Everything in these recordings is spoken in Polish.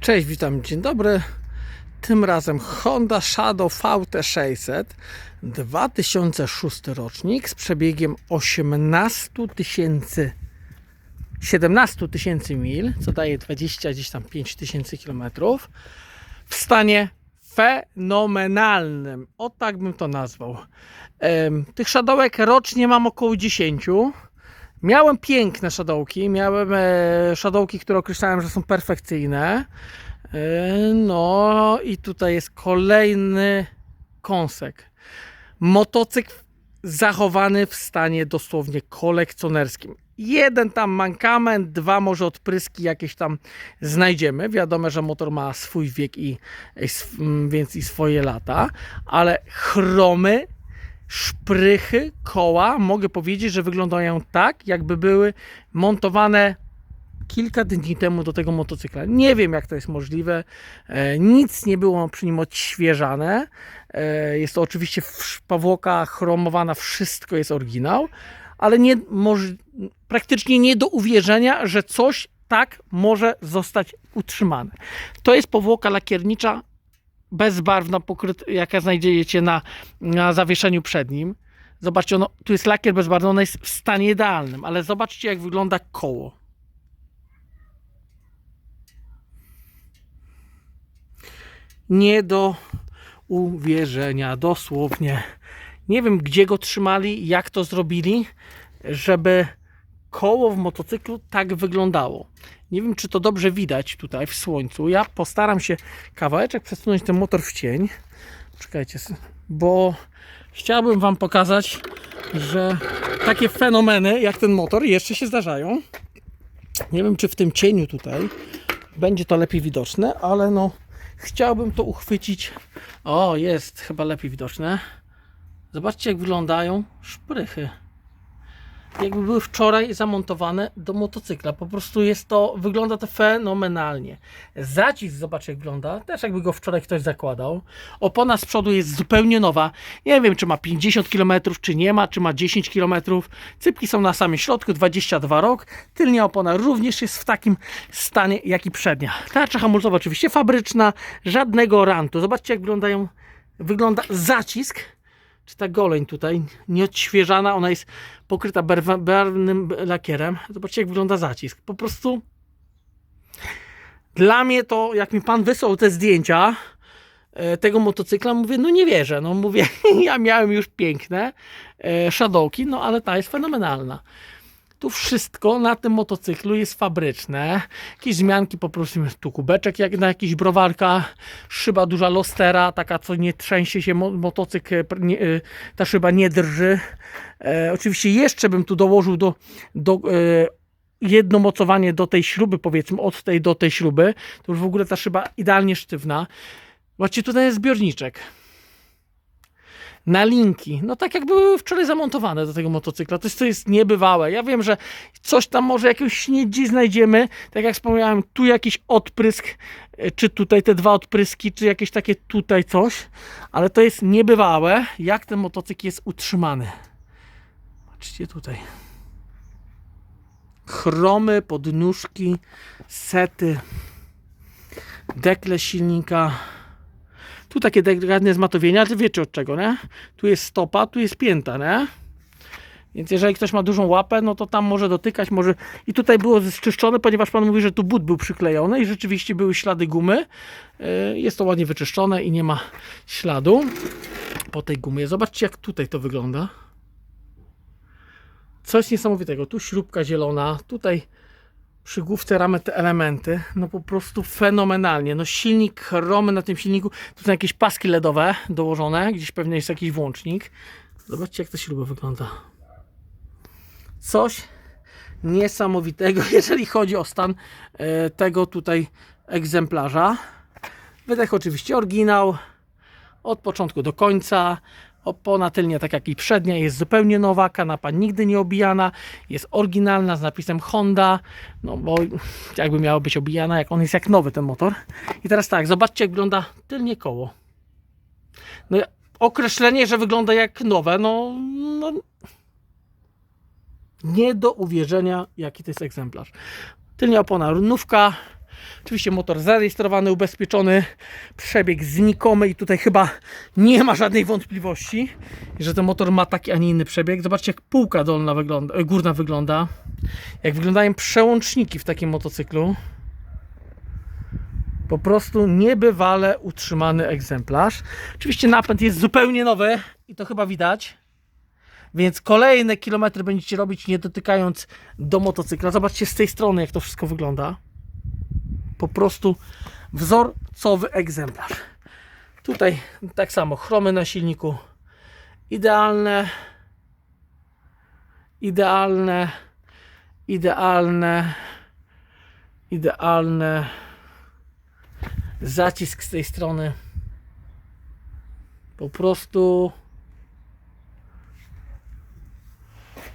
Cześć, witam, dzień dobry. Tym razem Honda Shadow VT600 2006 rocznik z przebiegiem 18 tysięcy 17 tysięcy mil, co daje 20 gdzieś tam 5 tysięcy kilometrów w stanie fenomenalnym. O tak bym to nazwał. Tych szadołek rocznie mam około 10. Miałem piękne szadołki, miałem e, które określałem, że są perfekcyjne. E, no i tutaj jest kolejny kąsek. Motocykl zachowany w stanie dosłownie kolekcjonerskim. Jeden tam mankament, dwa może odpryski jakieś tam znajdziemy. Wiadomo, że motor ma swój wiek i, i sw- m, więc i swoje lata, ale chromy szprychy, koła, mogę powiedzieć, że wyglądają tak, jakby były montowane kilka dni temu do tego motocykla. Nie wiem, jak to jest możliwe. E, nic nie było przy nim odświeżane. E, jest to oczywiście powłoka chromowana, wszystko jest oryginał, ale nie, moż, praktycznie nie do uwierzenia, że coś tak może zostać utrzymane. To jest powłoka lakiernicza bezbarwna, pokryt, jaka znajdziecie na, na zawieszeniu przednim. Zobaczcie, ono, tu jest lakier bezbarwny, ona jest w stanie idealnym, ale zobaczcie, jak wygląda koło. Nie do uwierzenia, dosłownie. Nie wiem, gdzie go trzymali, jak to zrobili, żeby koło w motocyklu tak wyglądało. Nie wiem, czy to dobrze widać tutaj w słońcu. Ja postaram się kawałeczek przesunąć ten motor w cień. Czekajcie, bo chciałbym Wam pokazać, że takie fenomeny jak ten motor jeszcze się zdarzają. Nie wiem, czy w tym cieniu tutaj będzie to lepiej widoczne, ale no chciałbym to uchwycić. O, jest chyba lepiej widoczne. Zobaczcie, jak wyglądają szprychy jakby były wczoraj zamontowane do motocykla. Po prostu jest to, wygląda to fenomenalnie. Zacisk, zobacz jak wygląda, też jakby go wczoraj ktoś zakładał. Opona z przodu jest zupełnie nowa. Nie wiem, czy ma 50 km, czy nie ma, czy ma 10 km. Cypki są na samym środku, 22 rok. Tylnia opona również jest w takim stanie, jak i przednia. Tarcza hamulcowa oczywiście fabryczna, żadnego rantu. Zobaczcie, jak wyglądają, wygląda zacisk czy ta goleń tutaj nieodświeżana, ona jest pokryta barwnym lakierem. Zobaczcie, jak wygląda zacisk. Po prostu dla mnie to, jak mi pan wysłał te zdjęcia e, tego motocykla, mówię, no nie wierzę. No mówię, ja miałem już piękne e, shadowki, no ale ta jest fenomenalna. Wszystko na tym motocyklu jest fabryczne. Jakieś zmianki, po prostu tu kubeczek jak na jakichś browarkach, szyba duża Lostera, taka co nie trzęsie się mo- motocykl, e, nie, e, ta szyba nie drży. E, oczywiście jeszcze bym tu dołożył do, do e, jedno mocowanie do tej śruby, powiedzmy od tej do tej śruby. To już w ogóle ta szyba idealnie sztywna. Zobaczcie, tutaj jest zbiorniczek na linki. No tak jak były wczoraj zamontowane do tego motocykla. To jest, to jest niebywałe. Ja wiem, że coś tam może jakieś śniedzi znajdziemy. Tak jak wspomniałem, tu jakiś odprysk, e, czy tutaj te dwa odpryski, czy jakieś takie tutaj coś. Ale to jest niebywałe, jak ten motocykl jest utrzymany. Patrzcie tutaj. Chromy, podnóżki, sety, dekle silnika. Tu takie delikatne zmatowienia, ale wiecie od czego, nie? Tu jest stopa, tu jest pięta, nie? Więc jeżeli ktoś ma dużą łapę, no to tam może dotykać, może... I tutaj było zczyszczone, ponieważ pan mówi, że tu but był przyklejony i rzeczywiście były ślady gumy. Yy, Jest to ładnie wyczyszczone i nie ma śladu po tej gumie. Zobaczcie, jak tutaj to wygląda. Coś niesamowitego. Tu śrubka zielona, tutaj przy główce ramy te elementy, no po prostu fenomenalnie. No silnik chromy na tym silniku, tu są jakieś paski LEDowe dołożone, gdzieś pewnie jest jakiś włącznik. Zobaczcie jak ta śruba wygląda. Coś niesamowitego, jeżeli chodzi o stan e, tego tutaj egzemplarza. Wydech oczywiście oryginał, od początku do końca. Opona tylnia, tak jak i przednia, jest zupełnie nowa, kanapa nigdy nie obijana, jest oryginalna z napisem Honda, no bo jakby miała być obijana, jak on jest jak nowy ten motor. I teraz tak, zobaczcie jak wygląda tylnie koło. No określenie, że wygląda jak nowe, no, no nie do uwierzenia jaki to jest egzemplarz. Tylnia opona runówka, Oczywiście motor zarejestrowany, ubezpieczony, przebieg znikomy i tutaj chyba nie ma żadnej wątpliwości, że ten motor ma taki, a nie inny przebieg. Zobaczcie jak półka dolna wygląda, e, górna wygląda, jak wyglądają przełączniki w takim motocyklu. Po prostu niebywale utrzymany egzemplarz. Oczywiście napęd jest zupełnie nowy i to chyba widać. Więc kolejne kilometry będziecie robić nie dotykając do motocykla. Zobaczcie z tej strony jak to wszystko wygląda. Po prostu wzorcowy egzemplarz. Tutaj tak samo chromy na silniku. Idealne. Idealne. Idealne. Idealne. Zacisk z tej strony. Po prostu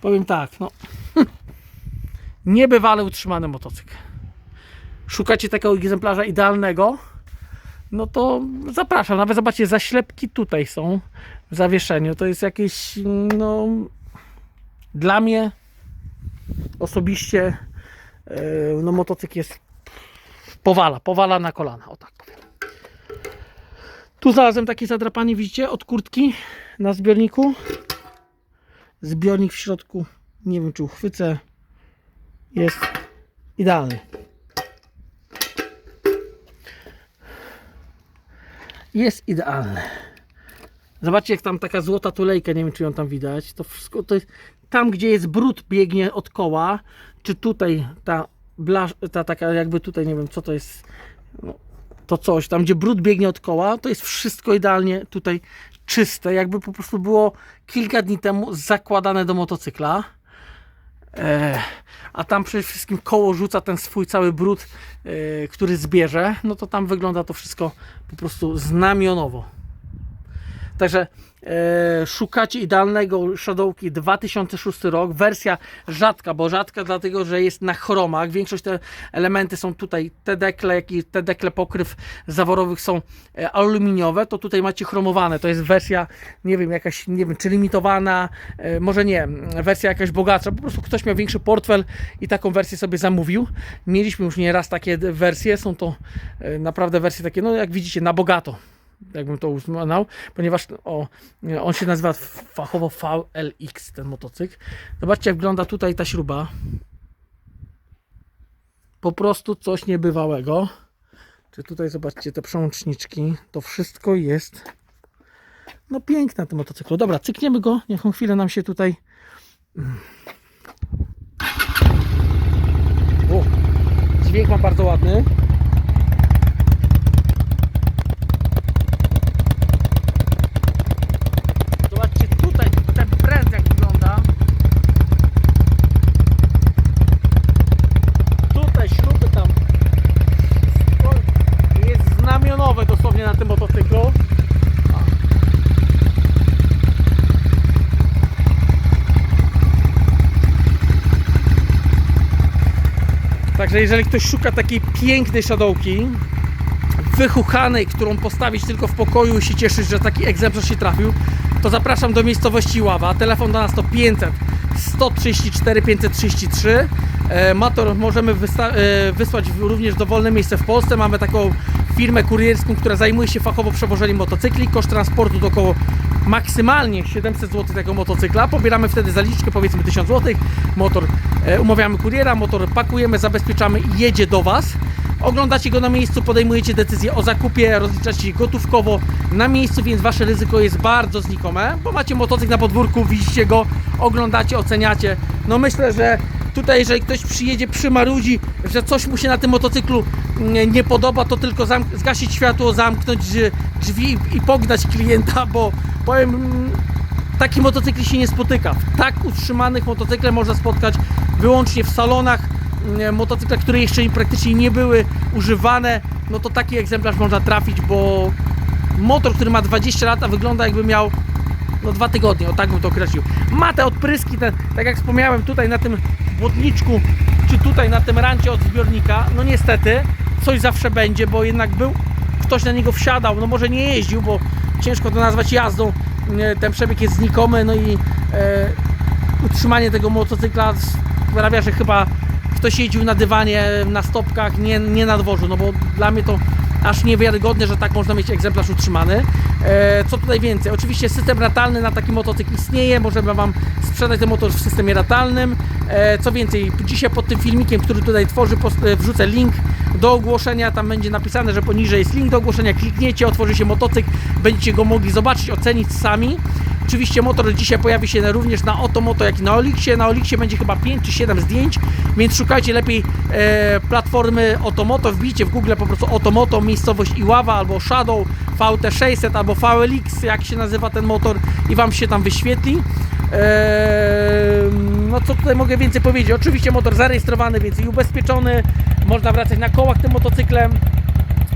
powiem tak, no niebywale utrzymany motocykl. Szukacie takiego egzemplarza idealnego? No to zapraszam. Nawet zobaczcie, zaślepki tutaj są w zawieszeniu. To jest jakieś, no dla mnie osobiście yy, no motocykl jest powala, powala na kolana, o tak powiem. Tu znalazłem takie zadrapanie, widzicie, od kurtki na zbiorniku. Zbiornik w środku, nie wiem czy uchwycę, jest idealny. Jest idealny. Zobaczcie jak tam taka złota tulejka, nie wiem czy ją tam widać. To wszystko to jest tam gdzie jest brud biegnie od koła, czy tutaj ta blasz, ta taka jakby tutaj nie wiem co to jest. No, to coś, tam gdzie brud biegnie od koła, to jest wszystko idealnie tutaj czyste, jakby po prostu było kilka dni temu zakładane do motocykla. E, a tam przede wszystkim koło rzuca ten swój cały brud, e, który zbierze, no to tam wygląda to wszystko po prostu znamionowo. Także szukacie idealnego Shadowki 2006 rok, wersja rzadka, bo rzadka dlatego, że jest na chromach. Większość te elementy są tutaj, te dekle, jak i te dekle pokryw zaworowych są e, aluminiowe, to tutaj macie chromowane. To jest wersja, nie wiem, jakaś, nie wiem, czy limitowana, e, może nie, wersja jakaś bogatsza. Po prostu ktoś miał większy portfel i taką wersję sobie zamówił. Mieliśmy już nieraz takie wersje, są to e, naprawdę wersje takie, no jak widzicie, na bogato jakbym to uznał, ponieważ o, on się nazywa fachowo VLX, ten motocykl. Zobaczcie, jak wygląda tutaj ta śruba. Po prostu coś niebywałego. Czy tutaj zobaczcie te przełączniczki, to wszystko jest no piękne na tym motocyklu. Dobra, cykniemy go, niech on chwilę nam się tutaj o, dźwięk ma bardzo ładny. Zobaczcie tutaj ten pręt jak wygląda. Tutaj śruby tam. Wszystko jest znamionowe dosłownie na tym motocyklu. Także jeżeli ktoś szuka takiej pięknej szadowki, wychuchanej, którą postawić tylko w pokoju i się cieszyć, że taki egzemplarz się trafił, to zapraszam do miejscowości Ława. Telefon do nas to 500 134 533. E, Motor możemy e, wysłać również dowolne miejsce w Polsce. Mamy taką firmę kurierską, która zajmuje się fachowo przewożeniem motocykli. Koszt transportu to około maksymalnie 700 zł tego motocykla. Pobieramy wtedy zaliczkę powiedzmy 1000 zł. Motor e, umawiamy kuriera, motor pakujemy, zabezpieczamy i jedzie do Was. Oglądacie go na miejscu, podejmujecie decyzję o zakupie, rozliczacie gotówkowo na miejscu, więc wasze ryzyko jest bardzo znikome, bo macie motocykl na podwórku, widzicie go, oglądacie, oceniacie. No myślę, że tutaj jeżeli ktoś przyjedzie przy marudzi, że coś mu się na tym motocyklu nie, nie podoba, to tylko zgasić światło, zamknąć drzwi- i pognać klienta, bo powiem mm, taki motocykl się nie spotyka. W tak utrzymanych motocyklach można spotkać wyłącznie w salonach. mm, Motocykle, które jeszcze praktycznie nie były używane, no to taki egzemplarz można trafić, bo motor, który ma 20 lat, a wygląda jakby miał no dwa tygodnie, o tak bym to określił. Ma te odpryski, te, tak jak wspomniałem tutaj na tym błotniczku, czy tutaj na tym rancie od zbiornika, no niestety coś zawsze będzie, bo jednak był, ktoś na niego wsiadał, no może nie jeździł, bo ciężko to nazwać jazdą, ten przebieg jest znikomy, no i e, utrzymanie tego motocykla sprawia, że chyba ktoś jeździł na dywanie, na stopkach, nie, nie na dworzu, no bo dla mnie to aż niewiarygodne, że tak można mieć egzemplarz utrzymany. E, co tutaj więcej? Oczywiście system ratalny na taki motocykl istnieje, możemy Wam sprzedać ten motor w systemie ratalnym. E, co więcej, dzisiaj pod tym filmikiem, który tutaj tworzy, e, wrzucę link do ogłoszenia, tam będzie napisane, że poniżej jest link do ogłoszenia, klikniecie, otworzy się motocykl, będziecie go mogli zobaczyć, ocenić sami. Oczywiście motor dzisiaj pojawi się również na Otomoto, jak i na Olixie. Na Olixie będzie chyba 5 czy 7 zdjęć, więc szukajcie lepiej e, platformy Otomoto, wbijcie w Google po prostu Otomoto, miejscowość Iława albo Shadow VT600 albo VLX, jak się nazywa ten motor i Wam się tam wyświetli. Eee, no co tutaj mogę więcej powiedzieć? Oczywiście motor zarejestrowany, więc i ubezpieczony. Można wracać na kołach tym motocyklem.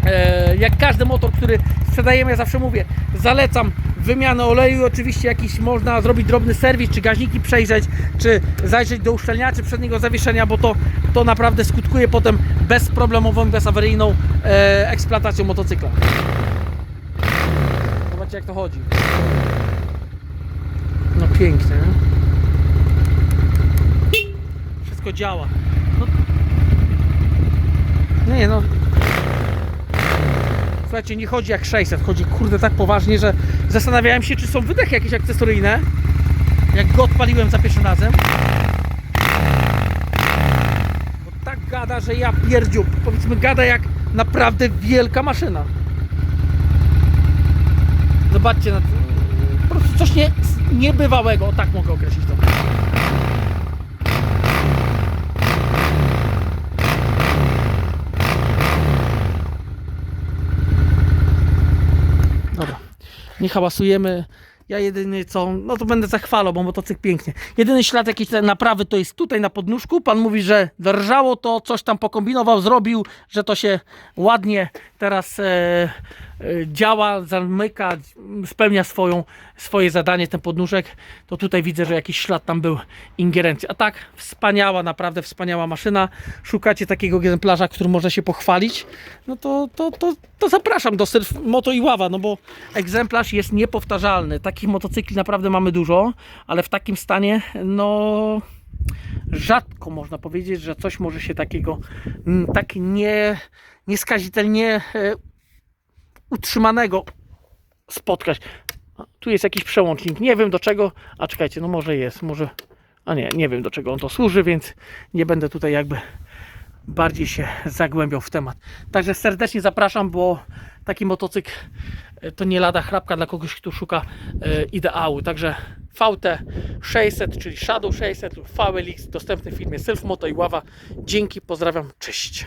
E, jak każdy motor, który sprzedajemy, ja zawsze mówię, zalecam wymianę oleju, oczywiście jakiś można zrobić drobny serwis, czy gaźniki przejrzeć, czy zajrzeć do uszczelniaczy przedniego zawieszenia, bo to, to naprawdę skutkuje potem bezproblemową, bezawaryjną e, eksploatacją motocykla. Zobaczcie jak to chodzi. No pięknie. nie? Wszystko działa. No. Nie no, Słuchajcie, nie chodzi jak 600, chodzi kurde tak poważnie, że zastanawiałem się, czy są wydechy jakieś akcesoryjne. Jak go odpaliłem za pierwszym razem. Bo tak gada, że ja pierdziu, powiedzmy gada jak naprawdę wielka maszyna. Zobaczcie na to. Po prostu coś nie, niebywałego, o tak mogę określić to. Dobra, nie hałasujemy. Ja jedyny co, no to będę zachwalał, bo motocykl pięknie. Jedyny ślad jakiś te naprawy to jest tutaj na podnóżku. Pan mówi, że drżało to, coś tam pokombinował, zrobił, że to się ładnie teraz e, działa, zamyka, spełnia swoją, swoje zadanie, ten podnóżek. To tutaj widzę, że jakiś ślad tam był ingerencji. A tak, wspaniała, naprawdę wspaniała maszyna. Szukacie takiego egzemplarza, który może się pochwalić, no to, to, to, to zapraszam do Surf Moto i Ława, no bo egzemplarz jest niepowtarzalny. Takich motocykli naprawdę mamy dużo, ale w takim stanie, no rzadko można powiedzieć, że coś może się takiego tak nie, nieskazitelnie e, utrzymanego spotkać. Tu jest jakiś przełącznik, nie wiem do czego, a czekajcie, no może jest, może, a nie, nie wiem do czego on to służy, więc nie będę tutaj jakby bardziej się zagłębiał w temat. Także serdecznie zapraszam, bo taki motocykl e, to nie lada chrapka dla kogoś, kto szuka e, ideału. Także VT 600, czyli Shadow 600 lub VLX dostępny w filmie Self Moto i Ława. Dzięki, pozdrawiam, cześć.